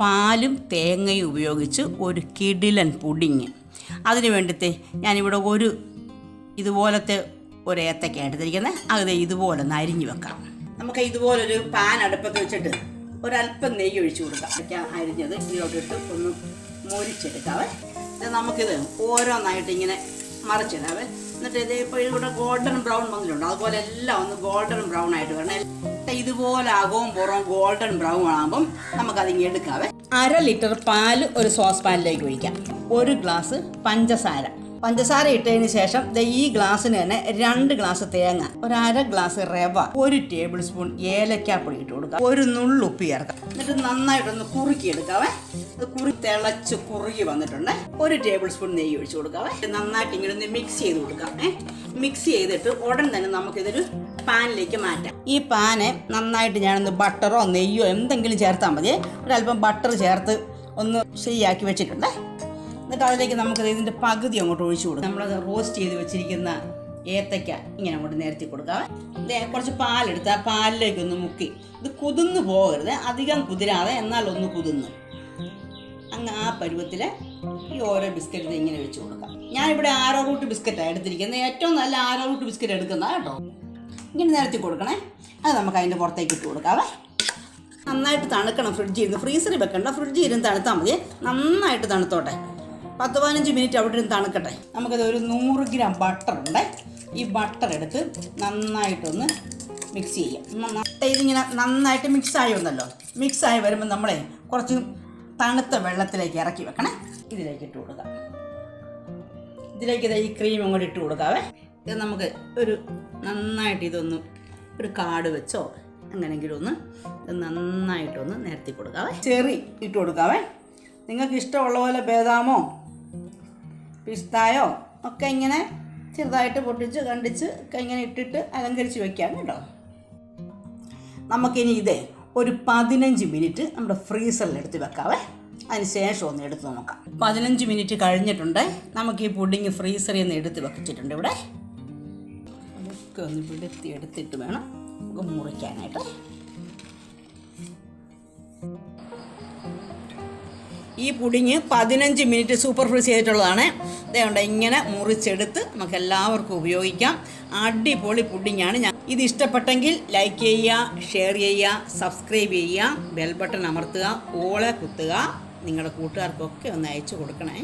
പാലും തേങ്ങയും ഉപയോഗിച്ച് ഒരു കിടിലൻ പുഡിങ്. അതിന് വേണ്ടിയിട്ട് ഞാനിവിടെ ഒരു ഇതുപോലത്തെ ഒരു ഏത്തക്ക എടുത്തിരിക്കുന്നത്. അത് ഇതുപോലെ ഒന്ന് അരിഞ്ഞു വെക്കാം. നമുക്ക് ഇതുപോലൊരു പാൻ അടുപ്പത്ത് വെച്ചിട്ട് ഒരല്പം നെയ്യ് ഒഴിച്ചു കൊടുക്കാം. ഏത്തക്ക അരിഞ്ഞത് ഇതിലോട്ടിട്ട് ഒന്ന് മുരിച്ചെടുക്കാവേ. നമുക്കിത് ഓരോന്നായിട്ട് ഇങ്ങനെ മറിച്ചിടാവേ. എന്നിട്ട് ഇത് ഇപ്പോൾ ഇവിടെ ഗോൾഡൻ ബ്രൗൺ വന്നിട്ടുണ്ട് അതുപോലെ എല്ലാം ഒന്ന് ഗോൾഡൻ ബ്രൗൺ ആയിട്ട് വരണം. ഇതുപോലെ അകവും പുറവും ഗോൾഡൻ ബ്രൗൺ ആകുമ്പം നമുക്കതിങ്ങ് എടുക്കാവേ. അര ലിറ്റർ പാൽ ഒരു സോസ് പാനിലേക്ക് ഒഴിക്കാം. ഒരു ഗ്ലാസ് പഞ്ചസാര. പഞ്ചസാര ഇട്ടതിന് ശേഷം ഈ ഗ്ലാസ്സിന് തന്നെ രണ്ട് ഗ്ലാസ് തേങ്ങ ഒരു അര ഗ്ലാസ് റവ ഒരു ടേബിൾ സ്പൂൺ ഏലക്കാപ്പൊടി ഇട്ട് കൊടുക്കാം. ഒരു നുള്ളുപ്പ് ചേർക്കാം. എന്നിട്ട് നന്നായിട്ടൊന്ന് കുറുക്കി എടുക്കാവേ അത് കുറി തിളച്ച് കുറുകി വന്നിട്ടുണ്ട്. ഒരു ടേബിൾ സ്പൂൺ നെയ്യ് ഒഴിച്ചു കൊടുക്കാവേ. നന്നായിട്ട് ഇങ്ങനെ ഒന്ന് മിക്സ് ചെയ്ത് കൊടുക്കാം. മിക്സ് ചെയ്തിട്ട് ഉടൻ തന്നെ നമുക്കിതൊരു പാനിലേക്ക് മാറ്റാം. ഈ പാന് നന്നായിട്ട് ഞാനൊന്ന് ബട്ടറോ നെയ്യോ എന്തെങ്കിലും ചേർത്താൽ മതി. ഒരല്പം ബട്ടർ ചേർത്ത് ഒന്ന് ശരിയാക്കി വെച്ചിട്ടുണ്ട്. എന്നിട്ട് അതിലേക്ക് നമുക്ക് ഇതിന്റെ പകുതി അങ്ങോട്ട് ഒഴിച്ചു കൊടുക്കാം. നമ്മളത് റോസ്റ്റ് ചെയ്ത് വെച്ചിരിക്കുന്ന ഏത്തയ്ക്ക ഇങ്ങനെ അങ്ങോട്ട് നിരത്തി കൊടുക്കാം. കുറച്ച് പാലെടുത്ത് ആ പാലിലേക്ക് ഒന്ന് മുക്കി. ഇത് കുതിർന്ന് പോകരുത്. അധികം കുതിരാതെ എന്നാൽ ഒന്ന് കുതിർന്ന്. അങ്ങ് ആ പരുവത്തിൽ ഈ ഓരോ ബിസ്ക്കറ്റ് ഇങ്ങനെ വെച്ച് കൊടുക്കാം. ഞാനിവിടെ ആരോ റൂട്ട് ബിസ്ക്കറ്റാണ് എടുത്തിരിക്കുന്നത്. ഏറ്റവും നല്ല ആരോ റൂട്ട് ബിസ്ക്കറ്റ് എടുക്കുന്നതാണ് കേട്ടോ. ഇങ്ങനെ നിരത്തി കൊടുക്കണേ. അത് നമുക്ക് അതിന്റെ പുറത്തേക്ക് ഇട്ട് കൊടുക്കാവേ. നന്നായിട്ട് തണുക്കണം ഫ്രിഡ്ജിൽ ഇരുന്ന്. ഫ്രീസറിൽ വെക്കണ്ട ഫ്രിഡ്ജിൽ ഇരുന്ന് തണുത്താൽ മതി. നന്നായിട്ട് തണുത്തോട്ടെ. പത്ത് പതിനഞ്ച് മിനിറ്റ് അവിടെ ഇരുന്ന് തണുക്കട്ടെ. നമുക്കത് ഒരു നൂറ് ഗ്രാം ബട്ടർ ഉണ്ട്. ഈ ബട്ടർ എടുത്ത് നന്നായിട്ടൊന്ന് മിക്സ് ചെയ്യാം. ഇതിങ്ങനെ നന്നായിട്ട് മിക്സ് ആയി വന്നല്ലോ. മിക്സ് ആയി വരുമ്പോൾ നമ്മളെ കുറച്ച് തണുത്ത വെള്ളത്തിലേക്ക് ഇറക്കി വെക്കണേ. ഇതിലേക്ക് ഇട്ട് കൊടുക്കാം. ഇതിലേക്ക് ഇതാ ഈ ക്രീം അങ്ങോട്ട് ഇട്ട് കൊടുക്കാവേ. ഇത് നമുക്ക് ഒരു നന്നായിട്ട് ഇതൊന്ന് ഒരു കാട് വെച്ചോ അങ്ങനെങ്കിലും ഒന്ന് നന്നായിട്ടൊന്ന് നിരത്തി കൊടുക്കാവേ. ചെറി ഇട്ട് കൊടുക്കാവേ. നിങ്ങൾക്ക് ഇഷ്ടമുള്ള പോലെ ബേദാമോ പിസ്തായോ ഒക്കെ ഇങ്ങനെ ചെറുതായിട്ട് പൊട്ടിച്ച് കണ്ടിച്ച് ഒക്കെ ഇങ്ങനെ ഇട്ടിട്ട് അലങ്കരിച്ച് വെക്കാം കേട്ടോ. നമുക്കിനി ഇതേ ഒരു പതിനഞ്ച് മിനിറ്റ് നമ്മുടെ ഫ്രീസറിൽ എടുത്ത് വെക്കാവേ. അതിന് ശേഷം ഒന്ന് എടുത്ത് നോക്കാം. പതിനഞ്ച് മിനിറ്റ് കഴിഞ്ഞിട്ടുണ്ട്. നമുക്ക് ഈ പുഡിങ് ഫ്രീസറിൽ നിന്ന് എടുത്ത് വെച്ചിട്ടുണ്ട് ഇവിടെ. അതൊക്കെ ഒന്ന് പിടുത്തി എടുത്തിട്ട് വേണം നമുക്ക് മുറിക്കാനായിട്ട്. ഈ പുടിഞ്ഞ് പതിനഞ്ച് മിനിറ്റ് സൂപ്പർ ഫ്രീസ് ചെയ്തിട്ടുള്ളതാണ്. ഇതേണ്ട ഇങ്ങനെ മുറിച്ചെടുത്ത് നമുക്ക് എല്ലാവർക്കും ഉപയോഗിക്കാം. അടിപൊളി പുഡിങ്ങാണ് ഞാൻ ഇത് ഇഷ്ടപ്പെട്ടെങ്കിൽ ലൈക്ക് ചെയ്യുക ഷെയർ ചെയ്യുക സബ്സ്ക്രൈബ് ചെയ്യുക ബെൽ ബട്ടൺ അമർത്തുക ഓളെ കുത്തുക നിങ്ങളുടെ കൂട്ടുകാർക്കൊക്കെ ഒന്ന് അയച്ചു കൊടുക്കണേ.